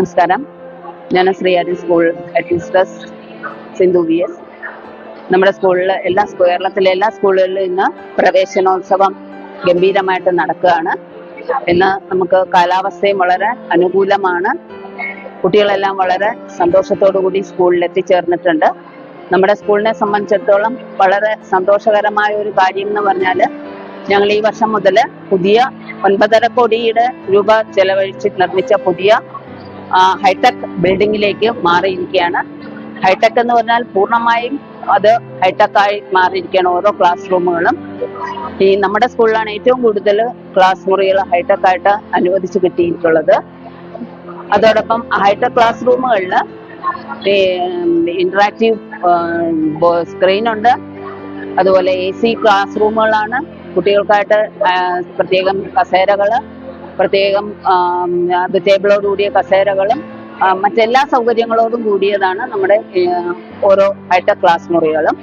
നമസ്കാരം. ഞാൻ Sree Sreehari school head Sindhu V S. നമ്മുടെ സ്കൂളിൽ എല്ലാ കേരളത്തിലെ എല്ലാ സ്കൂളുകളിലും ഇന്ന് പ്രവേശനോത്സവം ഗംഭീരമായിട്ട് നടക്കുകയാണ്. ഇന്ന് നമുക്ക് കാലാവസ്ഥയും വളരെ അനുകൂലമാണ്. കുട്ടികളെല്ലാം വളരെ കൂടി സ്കൂളിൽ എത്തിച്ചേർന്നിട്ടുണ്ട്. നമ്മുടെ സ്കൂളിനെ സംബന്ധിച്ചിടത്തോളം വളരെ സന്തോഷകരമായ ഒരു കാര്യം എന്ന് പറഞ്ഞാൽ ഞങ്ങൾ ഈ വർഷം മുതൽ പുതിയ ഒൻപതര കോടിയുടെ രൂപ ചെലവഴിച്ച് നിർമ്മിച്ച പുതിയ ഹൈടെക് ബിൽഡിങ്ങിലേക്ക് മാറിയിരിക്കുകയാണ്. ഹൈടെക് എന്ന് പറഞ്ഞാൽ പൂർണമായും അത് ഹൈടെക് ആയി മാറിയിരിക്കുകയാണ് ഓരോ ക്ലാസ് റൂമുകളും. ഈ നമ്മുടെ സ്കൂളിലാണ് ഏറ്റവും കൂടുതൽ ക്ലാസ് മുറികൾ ഹൈടെക് ആയിട്ട് അനുവദിച്ച് കിട്ടിയിട്ടുള്ളത്. അതോടൊപ്പം ഹൈടെക് ക്ലാസ് റൂമുകളിൽ ഇന്ററാക്റ്റീവ് സ്ക്രീൻ ഉണ്ട്. അതുപോലെ എ സി ക്ലാസ് റൂമുകളാണ് കുട്ടികൾക്കായിട്ട് പ്രത്യേകം കസേരകൾ പ്രത്യേകം ടേബിളോടുകൂടിയ ടേബിളോട് കൂടിയ കസേരകളും മറ്റെല്ലാ സൗകര്യങ്ങളോടും കൂടിയതാണ് നമ്മുടെ ഓരോ ഹൈടെക് ക്ലാസ് മുറികളും.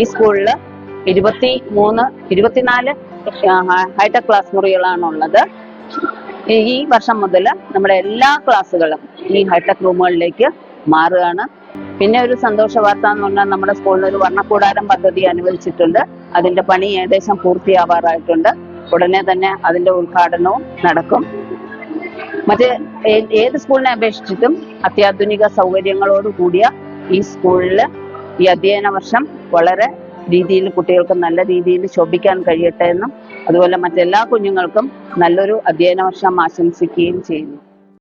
ഈ സ്കൂളിൽ ഇരുപത്തി മൂന്ന് ഇരുപത്തിനാല് ഹൈടെക് ക്ലാസ് മുറികളാണ് ഉള്ളത് ഈ വർഷം മുതൽ നമ്മുടെ എല്ലാ ക്ലാസ്സുകളും ഈ ഹൈടെക് റൂമുകളിലേക്ക് മാറുകയാണ്. പിന്നെ ഒരു സന്തോഷ വാർത്ത എന്ന് പറഞ്ഞാൽ നമ്മുടെ സ്കൂളിൽ ഒരു വർണക്കൂടാരം പദ്ധതി അനുവദിച്ചിട്ടുണ്ട്. അതിന്റെ പണി ഏകദേശം പൂർത്തിയാവാറായിട്ടുണ്ട്. ഉടനെ തന്നെ അതിന്റെ ഉദ്ഘാടനവും നടക്കും. മറ്റ് ഏത് സ്കൂളിനെ അപേക്ഷിച്ചിട്ടും അത്യാധുനിക സൗകര്യങ്ങളോട് കൂടിയ ഈ സ്കൂളിൽ ഈ അധ്യയന വർഷം വളരെ രീതിയിൽ കുട്ടികൾക്ക് നല്ല രീതിയിൽ ശോഭിക്കാൻ കഴിയട്ടെ എന്നും അതുപോലെ മറ്റെല്ലാ കുഞ്ഞുങ്ങൾക്കും നല്ലൊരു അധ്യയന വർഷം ആശംസിക്കുകയും ചെയ്യുന്നു.